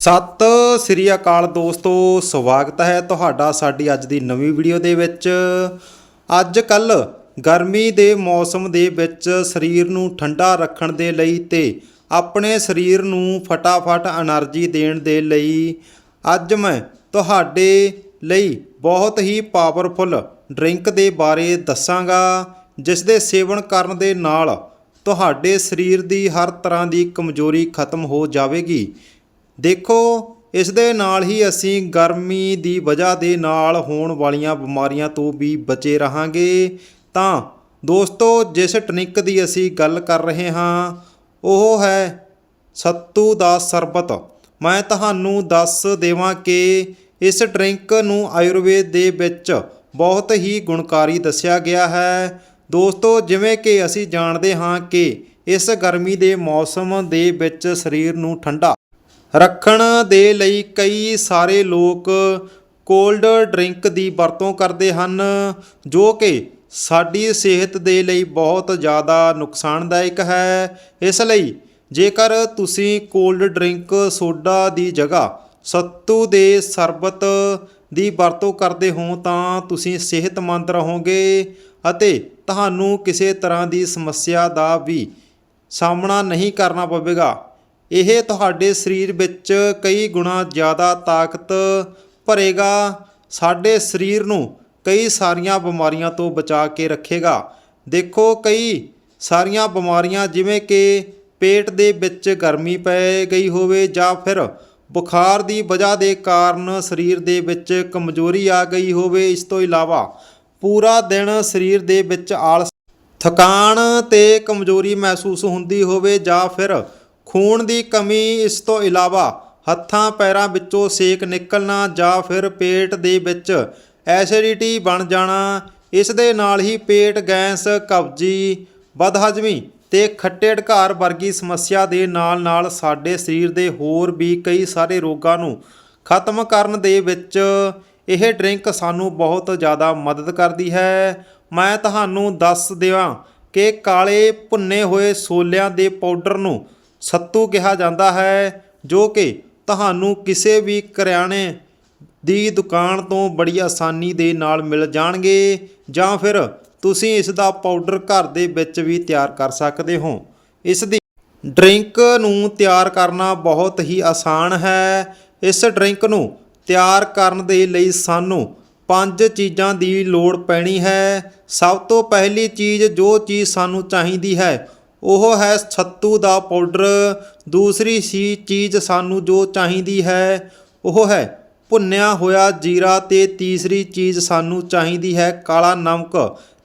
ਸਤਿ ਸ੍ਰੀ ਅਕਾਲ ਦੋਸਤੋ, ਸਵਾਗਤ ਹੈ ਤੁਹਾਡਾ ਸਾਡੀ ਅੱਜ ਦੀ ਨਵੀਂ ਵੀਡੀਓ ਦੇ ਵਿੱਚ। ਅੱਜ ਕੱਲ ਗਰਮੀ ਦੇ ਮੌਸਮ ਦੇ ਵਿੱਚ ਸਰੀਰ ਨੂੰ ਠੰਡਾ ਰੱਖਣ ਦੇ ਲਈ ਤੇ ਆਪਣੇ ਸਰੀਰ ਨੂੰ ਫਟਾਫਟ એનર્ਜੀ ਦੇਣ ਦੇ ਲਈ ਅੱਜ ਮੈਂ ਤੁਹਾਡੇ ਲਈ ਬਹੁਤ ਹੀ ਪਾਵਰਫੁੱਲ ਡਰਿੰਕ ਦੇ ਬਾਰੇ ਦੱਸਾਂਗਾ, ਜਿਸ ਦੇ ਸੇਵਨ ਕਰਨ ਦੇ ਨਾਲ ਤੁਹਾਡੇ ਸਰੀਰ ਦੀ ਹਰ ਤਰ੍ਹਾਂ ਦੀ ਕਮਜ਼ੋਰੀ ਖਤਮ ਹੋ ਜਾਵੇਗੀ। ਦੇਖੋ, ਇਸ ਦੇ ਨਾਲ ਹੀ ਅਸੀਂ ਗਰਮੀ ਦੀ ਵਜ੍ਹਾ ਦੇ ਨਾਲ ਹੋਣ ਵਾਲੀਆਂ ਬਿਮਾਰੀਆਂ ਤੋਂ ਵੀ ਬਚੇ ਰਹਾਂਗੇ। ਤਾਂ ਦੋਸਤੋ, ਜਿਸ ਟਨਿਕ ਦੀ ਅਸੀਂ ਗੱਲ ਕਰ ਰਹੇ ਹਾਂ, ਉਹ ਹੈ ਸੱਤੂ ਦਾ ਸਰਬਤ। ਮੈਂ ਤੁਹਾਨੂੰ ਦੱਸ ਦੇਵਾਂ ਕਿ ਇਸ ਡਰਿੰਕ ਨੂੰ ਆਯੁਰਵੇਦ ਦੇ ਵਿੱਚ ਬਹੁਤ ਹੀ ਗੁਣਕਾਰੀ ਦੱਸਿਆ ਗਿਆ ਹੈ। ਦੋਸਤੋ, ਜਿਵੇਂ ਕਿ ਅਸੀਂ ਜਾਣਦੇ ਹਾਂ ਕਿ ਇਸ ਗਰਮੀ ਦੇ ਮੌਸਮ ਦੇ ਵਿੱਚ ਸਰੀਰ ਨੂੰ ਠੰਡਾ ਰੱਖਣ ਦੇ ਲਈ ਕਈ ਸਾਰੇ ਲੋਕ ਕੋਲਡ ਡਰਿੰਕ ਦੀ ਵਰਤੋਂ ਕਰਦੇ ਹਨ, ਜੋ ਕਿ ਸਾਡੀ ਸਿਹਤ ਦੇ ਲਈ ਬਹੁਤ ਜ਼ਿਆਦਾ ਨੁਕਸਾਨਦਾਇਕ ਹੈ। ਇਸ ਲਈ ਜੇਕਰ ਤੁਸੀਂ ਕੋਲਡ ਡਰਿੰਕ ਸੋਡਾ ਦੀ ਜਗ੍ਹਾ ਸੱਤੂ ਦੇ ਸਰਬਤ ਦੀ ਵਰਤੋਂ ਕਰਦੇ ਹੋ, ਤਾਂ ਤੁਸੀਂ ਸਿਹਤਮੰਦ ਰਹੋਗੇ ਅਤੇ ਤੁਹਾਨੂੰ ਕਿਸੇ ਤਰ੍ਹਾਂ ਦੀ ਸਮੱਸਿਆ ਦਾ ਵੀ ਸਾਹਮਣਾ ਨਹੀਂ ਕਰਨਾ ਪਵੇਗਾ। ਇਹ ਤੁਹਾਡੇ ਸਰੀਰ ਵਿੱਚ ਕਈ ਗੁਣਾ ਜ਼ਿਆਦਾ ਤਾਕਤ ਭਰੇਗਾ, ਸਾਡੇ ਸਰੀਰ ਨੂੰ ਕਈ ਸਾਰੀਆਂ ਬਿਮਾਰੀਆਂ ਤੋਂ ਬਚਾ ਕੇ ਰੱਖੇਗਾ। ਦੇਖੋ ਕਈ ਸਾਰੀਆਂ ਬਿਮਾਰੀਆਂ ਜਿਵੇਂ ਕਿ ਪੇਟ ਦੇ ਵਿੱਚ ਗਰਮੀ ਪੈ ਗਈ ਹੋਵੇ ਜਾਂ ਫਿਰ ਬੁਖਾਰ ਦੀ ਵਜ੍ਹਾ ਦੇ ਕਾਰਨ ਸਰੀਰ ਦੇ ਵਿੱਚ ਕਮਜ਼ੋਰੀ ਆ ਗਈ ਹੋਵੇ, ਇਸ ਤੋਂ ਇਲਾਵਾ ਪੂਰਾ ਦਿਨ ਸਰੀਰ ਦੇ ਵਿੱਚ ਆਲਸ, ਥਕਾਨ ਤੇ ਕਮਜ਼ੋਰੀ ਮਹਿਸੂਸ ਹੁੰਦੀ ਹੋਵੇ ਜਾਂ ਫਿਰ ਖੂਨ ਦੀ ਕਮੀ ਇਸ ਤੋਂ ਇਲਾਵਾ ਹੱਥਾਂ ਪੈਰਾਂ ਵਿੱਚੋਂ ਸੇਕ ਨਿਕਲਣਾ ਜਾਂ ਫਿਰ ਪੇਟ ਦੇ ਵਿੱਚ ਐਸਿਡਿਟੀ ਬਣ ਜਾਣਾ, ਇਸ ਦੇ ਨਾਲ ਹੀ ਪੇਟ, ਗੈਸ, ਕਬਜੀ, ਬਦਹਜ਼ਮੀ ਤੇ ਖੱਟੇ ਢਕਾਰ ਵਰਗੀ ਸਮੱਸਿਆ ਦੇ ਨਾਲ ਨਾਲ ਸਾਡੇ ਸਰੀਰ ਦੇ ਹੋਰ ਵੀ ਕਈ ਸਾਰੇ ਰੋਗਾਂ ਨੂੰ ਖਤਮ ਕਰਨ ਦੇ ਵਿੱਚ ਇਹ ਡਰਿੰਕ ਸਾਨੂੰ ਬਹੁਤ ਜ਼ਿਆਦਾ ਮਦਦ ਕਰਦੀ ਹੈ। ਮੈਂ ਤੁਹਾਨੂੰ ਦੱਸ ਦਿਆਂ ਕਿ ਕਾਲੇ ਭੁੰਨੇ ਹੋਏ ਛੋਲਿਆਂ ਦੇ ਪਾਊਡਰ ਨੂੰ ਸੱਤੂ ਕਿਹਾ ਜਾਂਦਾ ਹੈ, ਜੋ ਕਿ ਤੁਹਾਨੂੰ ਕਿਸੇ ਵੀ ਕਰਿਆਣੇ ਦੀ ਦੁਕਾਨ ਤੋਂ ਬੜੀ ਆਸਾਨੀ ਦੇ ਨਾਲ ਮਿਲ ਜਾਣਗੇ, ਜਾਂ ਫਿਰ ਤੁਸੀਂ ਇਸ ਦਾ ਪਾਊਡਰ ਘਰ ਦੇ ਵਿੱਚ ਵੀ ਤਿਆਰ ਕਰ ਸਕਦੇ ਹੋ। ਇਸ ਦੀ ਡਰਿੰਕ ਨੂੰ ਤਿਆਰ ਕਰਨਾ ਬਹੁਤ ਹੀ ਆਸਾਨ ਹੈ। ਇਸ ਡਰਿੰਕ ਨੂੰ ਤਿਆਰ ਕਰਨ ਦੇ ਲਈ ਸਾਨੂੰ ਪੰਜ ਚੀਜ਼ਾਂ ਦੀ ਲੋੜ ਪੈਣੀ ਹੈ। ਸਭ ਤੋਂ ਪਹਿਲੀ ਚੀਜ਼ ਜੋ ਚੀਜ਼ ਸਾਨੂੰ ਚਾਹੀਦੀ ਹੈ ਉਹ ਹੈ ਛੱਤੂ ਦਾ ਪਾਊਡਰ। ਦੂਸਰੀ ਸੀ ਚੀਜ਼ ਸਾਨੂੰ ਜੋ ਚਾਹੀਦੀ ਹੈ, ਉਹ ਹੈ ਭੁੰਨਿਆ ਹੋਇਆ ਜੀਰਾ ਤੇ ਤੀਸਰੀ ਚੀਜ਼ ਸਾਨੂੰ ਚਾਹੀਦੀ ਹੈ ਕਾਲਾ ਨਮਕ।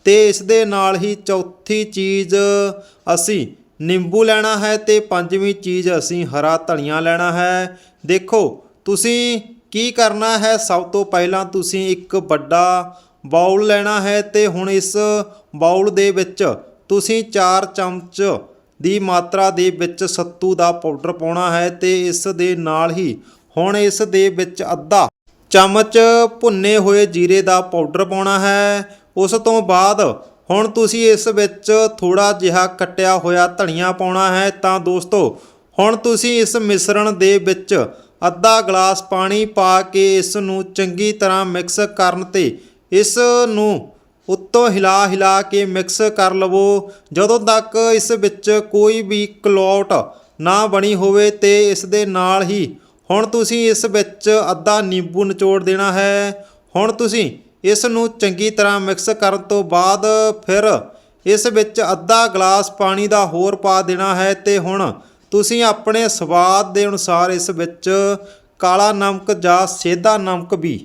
ਤੇ ਇਸ ਦੇ ਨਾਲ ਹੀ ਚੌਥੀ ਚੀਜ਼ ਅਸੀਂ ਨਿੰਬੂ ਲੈਣਾ ਹੈ ਤੇ ਪੰਜਵੀਂ ਚੀਜ਼ ਅਸੀਂ ਹਰਾ ਧਨੀਆ ਲੈਣਾ ਹੈ। ਦੇਖੋ, ਤੁਸੀਂ ਕੀ ਕਰਨਾ ਹੈ? ਸਭ ਤੋਂ ਪਹਿਲਾਂ ਤੁਸੀਂ ਇੱਕ ਵੱਡਾ ਬਾਉਲ ਲੈਣਾ ਹੈ ਤੇ ਹੁਣ ਇਸ ਬਾਉਲ ਦੇ ਵਿੱਚ ਤੁਸੀਂ 4 ਚਮਚ ਦੀ ਮਾਤਰਾ ਦੇ ਵਿੱਚ ਸੱਤੂ ਦਾ ਪਾਊਡਰ ਪਾਉਣਾ ਹੈ ਤੇ ਇਸ ਦੇ ਨਾਲ ਹੀ ਹੁਣ ਇਸ ਦੇ ਵਿੱਚ ਅੱਧਾ ਚਮਚ ਭੁੰਨੇ ਹੋਏ ਜੀਰੇ ਦਾ ਪਾਊਡਰ ਪਾਉਣਾ ਹੈ। ਉਸ ਤੋਂ ਬਾਅਦ ਹੁਣ ਤੁਸੀਂ ਇਸ ਵਿੱਚ ਥੋੜਾ ਜਿਹਾ ਕੱਟਿਆ ਹੋਇਆ ਧਨੀਆ ਪਾਉਣਾ ਹੈ। ਤਾਂ ਦੋਸਤੋ, ਹੁਣ ਤੁਸੀਂ ਇਸ ਮਿਸ਼ਰਣ ਦੇ ਵਿੱਚ ਅੱਧਾ ਗਲਾਸ ਪਾਣੀ ਪਾ ਕੇ ਇਸ ਨੂੰ ਚੰਗੀ ਤਰ੍ਹਾਂ ਮਿਕਸ ਕਰਨ ਤੇ ਇਸ ਨੂੰ ਉੱਤੋਂ ਹਿਲਾ ਹਿਲਾ ਕੇ ਮਿਕਸ ਕਰ ਲਵੋ। ਜਦੋਂ ਤੱਕ ਇਸ ਵਿੱਚ ਕੋਈ ਵੀ ਕਲੌਟ ਨਾ ਬਣੀ ਹੋਵੇ ਤੇ ਇਸ ਦੇ ਨਾਲ ਹੀ ਹੁਣ ਤੁਸੀਂ ਇਸ ਵਿੱਚ ਅੱਧਾ ਨਿੰਬੂ ਨਿਚੋੜ ਦੇਣਾ ਹੈ। ਹੁਣ ਤੁਸੀਂ ਇਸ ਨੂੰ ਚੰਗੀ ਤਰ੍ਹਾਂ ਮਿਕਸ ਕਰਨ ਤੋਂ ਬਾਅਦ ਫਿਰ ਇਸ ਵਿੱਚ ਅੱਧਾ ਗਲਾਸ ਪਾਣੀ ਦਾ ਹੋਰ ਪਾ ਦੇਣਾ ਹੈ ਤੇ ਹੁਣ ਤੁਸੀਂ ਆਪਣੇ ਸਵਾਦ ਦੇ ਅਨੁਸਾਰ ਇਸ ਵਿੱਚ ਕਾਲਾ ਨਮਕ ਜਾਂ ਸੇਧਾ ਨਮਕ ਵੀ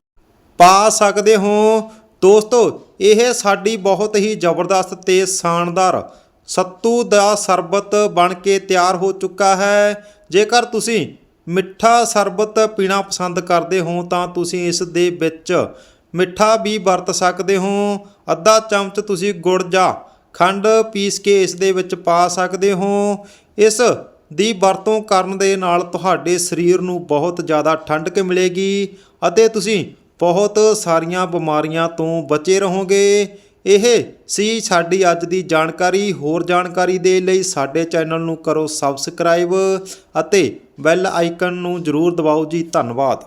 ਪਾ ਸਕਦੇ ਹੋ। ਦੋਸਤੋ ਇਹ ਸਾਡੀ ਬਹੁਤ ਹੀ ਜ਼ਬਰਦਸਤ ਤੇ ਸ਼ਾਨਦਾਰ ਸੱਤੂ ਦਾ ਸਰਬਤ ਬਣ ਕੇ ਤਿਆਰ ਹੋ ਚੁੱਕਾ ਹੈ। ਜੇਕਰ ਤੁਸੀਂ ਮਿੱਠਾ ਸਰਬਤ ਪੀਣਾ ਪਸੰਦ ਕਰਦੇ ਹੋ, ਤਾਂ ਤੁਸੀਂ ਇਸ ਦੇ ਵਿੱਚ ਮਿੱਠਾ ਵੀ ਵਰਤ ਸਕਦੇ ਹੋ। ਅੱਧਾ ਚਮਚ ਤੁਸੀਂ ਗੁੜ ਜਾਂ ਖੰਡ ਪੀਸ ਕੇ ਇਸ ਦੇ ਵਿੱਚ ਪਾ ਸਕਦੇ ਹੋ। ਇਸ ਦੀ ਵਰਤੋਂ ਕਰਨ ਦੇ ਨਾਲ ਤੁਹਾਡੇ ਸਰੀਰ ਨੂੰ ਬਹੁਤ ਜ਼ਿਆਦਾ ਠੰਡਕ ਮਿਲੇਗੀ ਅਤੇ ਤੁਸੀਂ ਬਹੁਤ ਸਾਰੀਆਂ ਬਿਮਾਰੀਆਂ ਤੋਂ ਬਚੇ ਰਹੋਗੇ। ਇਹ ਸੀ ਸਾਡੀ ਅੱਜ ਦੀ ਜਾਣਕਾਰੀ। ਹੋਰ ਜਾਣਕਾਰੀ ਦੇ ਲਈ ਸਾਡੇ ਚੈਨਲ ਨੂੰ ਕਰੋ ਸਬਸਕ੍ਰਾਈਬ ਅਤੇ ਬੈਲ ਆਈਕਨ ਨੂੰ ਜ਼ਰੂਰ ਦਬਾਓ ਜੀ। ਧੰਨਵਾਦ।